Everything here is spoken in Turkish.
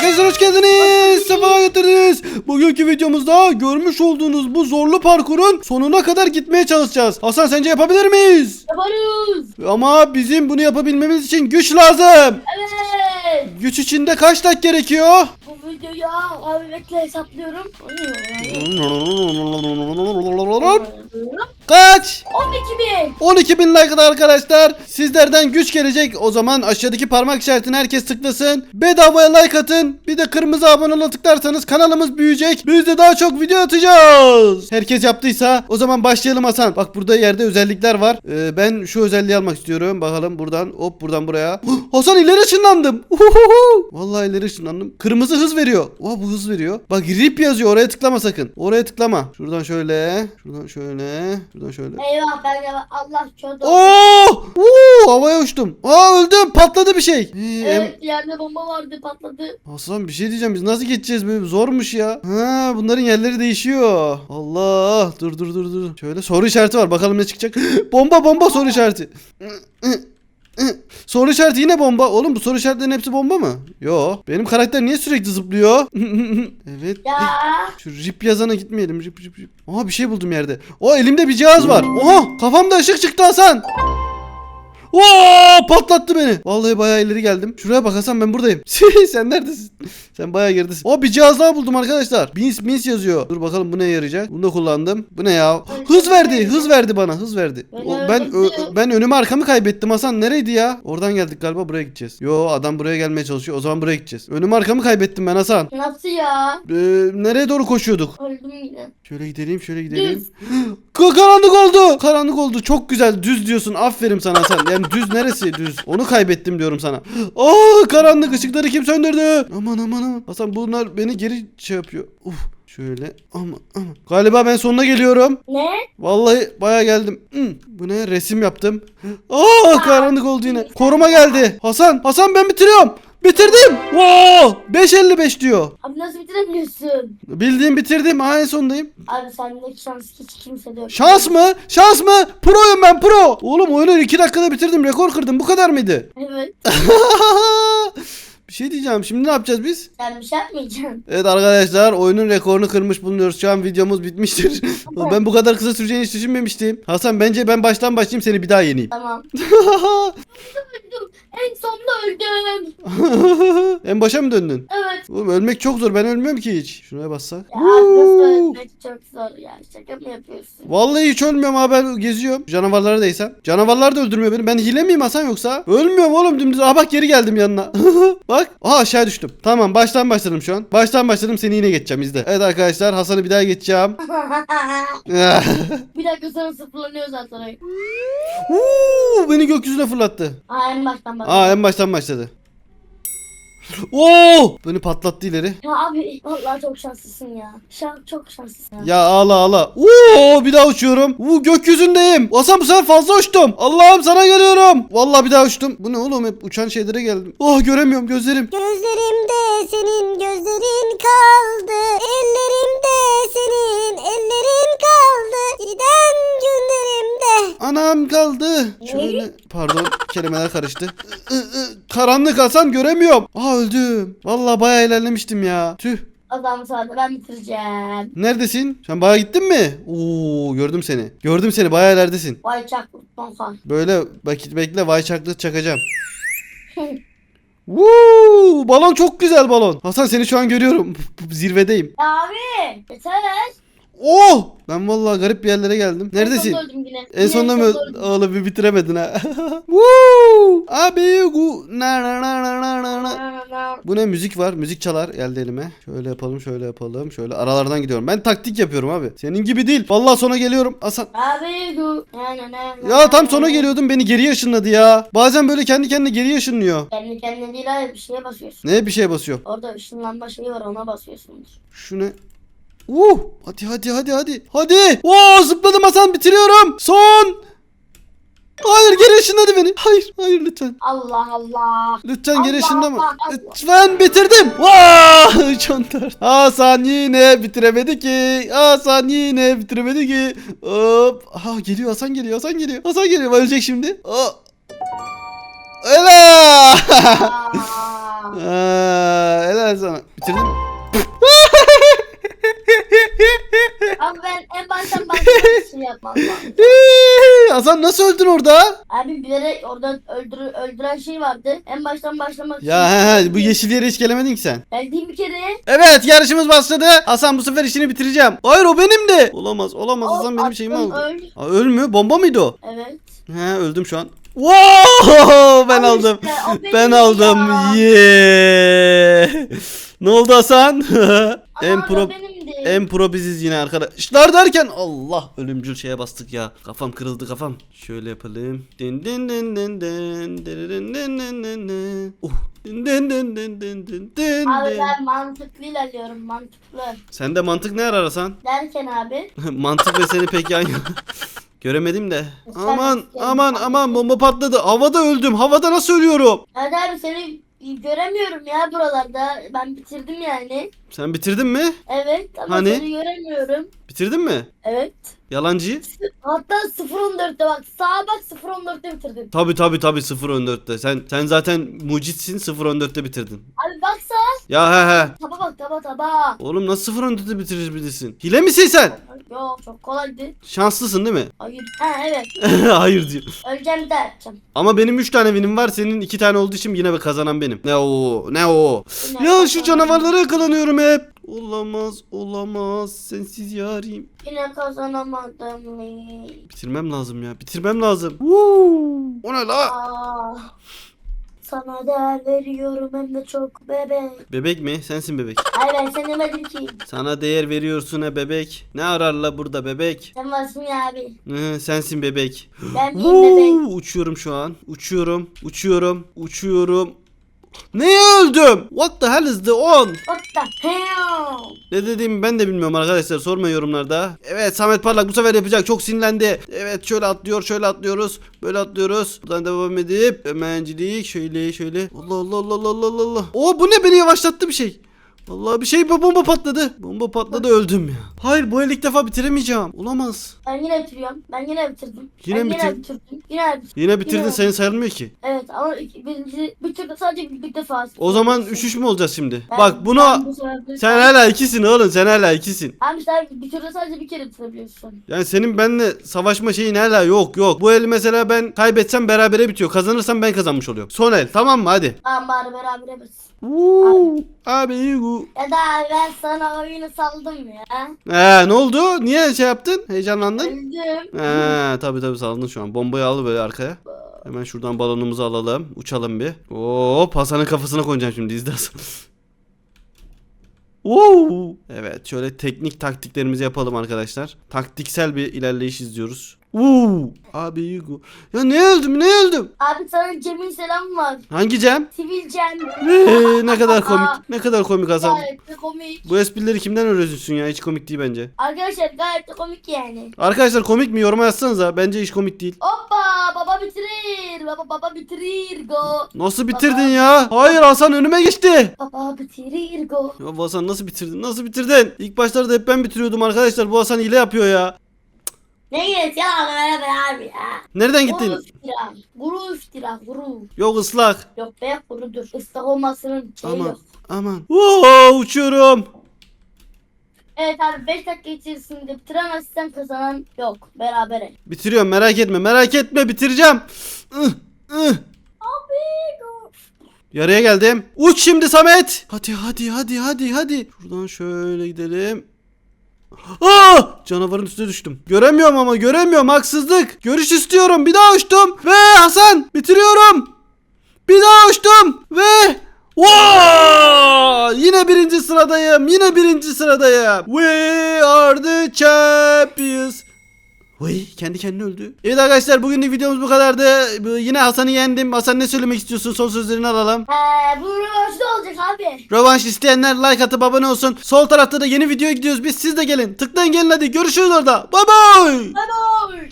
Arkadaşlar hoş geldiniz. Sefa getirdiniz. Bugünkü videomuzda görmüş olduğunuz bu zorlu parkurun sonuna kadar gitmeye çalışacağız. Hasan sence yapabilir miyiz? Yaparız. Ama bizim bunu yapabilmemiz için güç lazım. Evet. Güç için de kaç dakika gerekiyor? Bu videoyu abi bekle hesaplıyorum. Kaç? 12 bin. 12 bin like arkadaşlar. Sizlerden güç gelecek. O zaman aşağıdaki parmak işaretini herkes tıklasın. Bedavaya like atın. Bir de kırmızı abone tıklarsanız kanalımız büyüyecek. Biz de daha çok video atacağız. Herkes yaptıysa o zaman başlayalım Hasan. Bak burada yerde özellikler var. Ee, ben şu özelliği almak istiyorum. Bakalım buradan hop buradan buraya. Hasan ileri ışınlandım. Uhuhu. Vallahi ileri ışınlandım. Kırmızı hız veriyor. Oha bu hız veriyor. Bak rip yazıyor. Oraya tıklama sakın. Oraya tıklama. Şuradan şöyle. Şuradan şöyle. Şuradan şöyle. Eyvah ben de Allah kötü. Oo! Oo! Havaya uçtum. Aa öldüm. Patladı bir şey. Ee, Evet yerde bomba vardı patladı. Hasan bir şey diyeceğim. Biz nasıl geçeceğiz böyle? Zormuş ya. Ha bunların yerleri değişiyor. Allah. Dur dur dur dur. Şöyle soru işareti var. Bakalım ne çıkacak. bomba bomba soru işareti. soru işareti yine bomba. Oğlum bu soru işaretlerinin hepsi bomba mı? Yo. Benim karakter niye sürekli zıplıyor? evet. Ya. Şu rip yazana gitmeyelim. Rip rip rip. Aha bir şey buldum yerde. O elimde bir cihaz var. Oha kafamda ışık çıktı Hasan. Oo patlattı beni. Vallahi bayağı ileri geldim. Şuraya bak Hasan ben buradayım. Sen neredesin? Sen bayağı geridesin. O bir cihaz daha buldum arkadaşlar. Bins bins yazıyor. Dur bakalım bu neye yarayacak? Bunu da kullandım. Bu ne ya? Hız verdi. Hız verdi bana. Hız verdi. O, ben ö- ben önümü arkamı kaybettim Hasan. Nereydi ya? Oradan geldik galiba buraya gideceğiz. Yo adam buraya gelmeye çalışıyor. O zaman buraya gideceğiz. Önümü arkamı kaybettim ben Hasan. Nasıl ya? Ee, nereye doğru koşuyorduk? Öldüm. Şöyle gidelim şöyle gidelim. Ka- karanlık oldu. Karanlık oldu. Çok güzel. Düz diyorsun. Aferin sana sen. Yani düz neresi düz? Onu kaybettim diyorum sana. Aa karanlık ışıkları kim söndürdü? Aman aman aman. Hasan bunlar beni geri şey yapıyor. Uf. Şöyle ama ama. Galiba ben sonuna geliyorum. Ne? Vallahi baya geldim. Hı, Bu ne? Resim yaptım. Aa karanlık oldu yine. Koruma geldi. Hasan, Hasan ben bitiriyorum. Bitirdim. Wow! 5.55 diyor. Abi nasıl bitirebiliyorsun? Bildiğim bitirdim. Ha en sondayım. Abi sendeki şans hiç kimse de yok. Şans mı? Şans mı? Pro'yum ben pro. Oğlum oyunu 2 dakikada bitirdim. Rekor kırdım. Bu kadar mıydı? Evet. şey diyeceğim. Şimdi ne yapacağız biz? Sen bir şey yapmayacaksın. Evet arkadaşlar oyunun rekorunu kırmış bulunuyoruz. Şu an videomuz bitmiştir. ben bu kadar kısa süreceğini hiç düşünmemiştim. Hasan bence ben baştan başlayayım seni bir daha yeneyim. Tamam. Öldüm. En sonunda öldüm. en başa mı döndün? Evet. Oğlum ölmek çok zor. Ben ölmüyorum ki hiç. Şuraya bassak. Ya nasıl ölmek çok zor ya. Şaka mı yapıyorsun? Vallahi hiç ölmüyorum abi ben geziyorum. Canavarlara değsem. Canavarlar da öldürmüyor beni. Ben hile miyim Hasan yoksa? Ölmüyorum oğlum dümdüz. Aha bak geri geldim yanına. bak. Aha aşağı düştüm. Tamam baştan başladım şu an. Baştan başladım seni yine geçeceğim izle. Evet arkadaşlar Hasan'ı bir daha geçeceğim. bir dakika sonra sıfırlanıyor zaten. Uuu, beni gökyüzüne fırlattı. Aa en baştan bak. Aa en baştan başladı. Oo! Beni patlattı ileri. Ya abi vallahi çok şanslısın ya. Şan çok şanslısın ya. Ya ağla ağla. Oo bir daha uçuyorum. Uuu gökyüzündeyim. Hasan bu sefer fazla uçtum. Allah'ım sana geliyorum. Vallahi bir daha uçtum. Bu ne oğlum hep uçan şeylere geldim. Oh göremiyorum gözlerim. Gözlerimde senin gözlerin kaldı. Ellerimde senin Anam kaldı. Şöyle pardon kelimeler karıştı. I, ı, Karanlık Hasan göremiyorum. Aa öldüm. Vallahi bayağı ilerlemiştim ya. Tüh. Zaman sonra ben bitireceğim. Neredesin? Sen bayağı gittin mi? Oo gördüm seni. Gördüm seni bayağı ilerdesin. Vay çaklık. Böyle vakit bekle vay çaklı çakacağım. Woo! Balon çok güzel balon. Hasan seni şu an görüyorum. Zirvedeyim. Abi yeter. Oh! Ben vallahi garip bir yerlere geldim. Neredesin? En sonunda öldüm yine. En sonunda mı? Oğlum bir bitiremedin ha. Woo! Abi gu na na na na na na. Bu ne müzik var? Müzik çalar geldi elime. Şöyle yapalım, şöyle yapalım. Şöyle aralardan gidiyorum. Ben taktik yapıyorum abi. Senin gibi değil. Vallahi sona geliyorum. Hasan. Abi gu. Na, na, na, na, Ya tam na, sona na. geliyordum. Beni geriye ışınladı ya. Bazen böyle kendi kendine geriye ışınlıyor. Kendi kendine değil abi bir şeye basıyorsun. Ne bir şey basıyor. Orada ışınlanma şeyi var ona basıyorsundur. Şu ne? Uh! Hadi hadi hadi hadi. Hadi. Oo zıpladım Hasan bitiriyorum. Son. Hayır geri ışınladı beni. Hayır hayır lütfen. Allah Allah. Lütfen geri Allah, ışınlama. Allah, Allah. Lütfen bitirdim. Vaa! Çantar. Hasan yine bitiremedi ki. Hasan yine bitiremedi ki. Hop. Aha geliyor Hasan geliyor Hasan geliyor. Hasan geliyor ölecek şimdi. Aa. Ela! Helal sana. Bitirdin mi? Abi ben en baştan başlamak için yapmam lazım. Hasan nasıl öldün orada? Abi bir yere oradan öldür, öldüren şey vardı. En baştan başlamak. Ya he he bu yeşil yere hiç gelemedin ki sen. Geldiğim bir kere. Evet yarışımız başladı. Hasan bu sefer işini bitireceğim. Hayır o benimdi. Olamaz olamaz Hasan benim şeyimi attım, aldı. öl. Aa, öl mü? Bomba mıydı o? Evet. He öldüm şu an. Wow! Ben Al aldım. işte, o benim Ben aldım. ya. Yeah! ne oldu Hasan? en Ama o pro benimdi. En pro biziz yine arkadaşlar derken Allah ölümcül şeye bastık ya. Kafam kırıldı kafam. Şöyle yapalım. Din din din din din din din din din din din. Uh. Din din din din din din din Abi din. ben mantıklı ilerliyorum mantıklı. Sende mantık ne arar Hasan? Derken abi. mantık ve seni pek yan. Göremedim de. Sen Aman aman aman bomba patladı. Havada öldüm. Havada nasıl ölüyorum? Hadi abi seni göremiyorum ya buralarda. Ben bitirdim yani. Sen bitirdin mi? Evet ama Hani? seni göremiyorum. Bitirdin mi? Evet. Yalancı. Hatta 0.14'te bak. Sağa bak 0.14'te bitirdim. Tabi tabi tabi 0.14'te. Sen sen zaten mucitsin 0.14'te bitirdin. Abi baksa. Ya he he. Taba bak taba taba. Oğlum nasıl 0.14'te bitirebilirsin? Hile misin sen? Yok çok kolaydı. Şanslısın değil mi? Hayır. Ha evet. Hayır diyor. Öleceğim daha yapacağım. Ama benim 3 tane winim var. Senin 2 tane olduğu için yine kazanan benim. Ne o? Ne o? Yine Ya şu canavarlara yakalanıyorum hep. Olamaz, olamaz. Sensiz yarim. Yine kazanamadım. Bitirmem lazım ya. Bitirmem lazım. Woo! O ne la? Aa, sana değer veriyorum hem de çok bebek. Bebek mi? Sensin bebek. Hayır ben sen demedim ki. Sana değer veriyorsun ha bebek. Ne arar la burada bebek? Sen varsın ya abi. Hı, sensin bebek. Ben miyim bebek? Uçuyorum şu an. Uçuyorum. Uçuyorum. Uçuyorum. Neye öldüm? What the hell is the on? What the hell? Ne dediğimi ben de bilmiyorum arkadaşlar. Sorma yorumlarda. Evet Samet Parlak bu sefer yapacak. Çok sinirlendi. Evet şöyle atlıyor. Şöyle atlıyoruz. Böyle atlıyoruz. Buradan devam edip hemencilik. Şöyle şöyle. Allah Allah Allah Allah Allah Allah. Oo bu ne beni yavaşlattı bir şey. Vallahi bir şey bir bomba patladı. Bomba patladı öldüm ya. Hayır bu el ilk defa bitiremeyeceğim. Olamaz. Ben yine bitiriyorum. Ben yine bitirdim. Yine ben mi yine bitirdim. Yine bitirdim. Yine bitirdin Yine. sayın sayılmıyor ki. Evet ama iki- birinci bitirdim sadece bir, bir defa. O zaman 3-3 mü olacağız şimdi? Ben- Bak bunu ben bu sefer bir- sen hala ikisin oğlum sen hala ikisin. Abi sen bir turda sadece bir kere bitirebiliyorsun. Yani senin benimle savaşma şeyin hala yok yok. Bu el mesela ben kaybetsem berabere bitiyor. Kazanırsam ben kazanmış oluyorum. Son el tamam mı hadi. Tamam bari beraber bitsin. Uuu, Abi iyi bu. Ya da abi ben sana oyunu saldım ya. Ee, ne oldu? Niye şey yaptın? Heyecanlandın? Öldüm. Ee, tabii tabii saldın şu an. Bombayı al böyle arkaya. Hemen şuradan balonumuzu alalım. Uçalım bir. Hop Hasan'ın kafasına koyacağım şimdi izle Hasan. Oo. Evet şöyle teknik taktiklerimizi yapalım arkadaşlar. Taktiksel bir ilerleyiş izliyoruz. Uuu. Abi Yugo. Ya ne öldüm ne öldüm? Abi sana Cem'in selamı var. Hangi Cem? Sivil Cem. Ee, ne kadar komik. Ne kadar komik Hasan. Gayet de komik. Bu esprileri kimden öğreniyorsun ya? Hiç komik değil bence. Arkadaşlar gayet de komik yani. Arkadaşlar komik mi? Yoruma yazsanıza. Bence hiç komik değil. Hoppa baba bitirir. Baba baba bitirir go. Nasıl bitirdin ya? Hayır Hasan önüme geçti. Baba bitirir go. Ya bu Hasan nasıl bitirdin? Nasıl bitirdin? İlk başlarda hep ben bitiriyordum arkadaşlar. Bu Hasan hile yapıyor ya. Ne geç ya beraber abi ya. Nereden gittin? iftira. Guru iftira. Guru. Yok ıslak. Yok be gurudur. Islak olmasının şeyi Aman. yok. Aman. Oo, uçuyorum. Evet abi 5 dakika içerisinde bitiremezsen kazanan yok. Berabere. Bitiriyorum merak etme. Merak etme bitireceğim. Ih, ih. Abi go. Yarıya geldim. Uç şimdi Samet. Hadi hadi hadi hadi hadi. Şuradan şöyle gidelim. Aa! Canavarın üstüne düştüm. Göremiyorum ama göremiyorum haksızlık. Görüş istiyorum. Bir daha uçtum. Ve Hasan bitiriyorum. Bir daha uçtum. Ve Wow! Yine birinci sıradayım. Yine birinci sıradayım. We are the champions. Vay kendi kendine öldü. Evet arkadaşlar bugünlük videomuz bu kadardı. Yine Hasan'ı yendim. Hasan ne söylemek istiyorsun? Son sözlerini alalım. Eee bu rövanşta olacak abi. Rövanş isteyenler like atıp abone olsun. Sol tarafta da yeni videoya gidiyoruz. Biz siz de gelin. Tıklayın gelin hadi. Görüşürüz orada. Bye bye. Bye bye.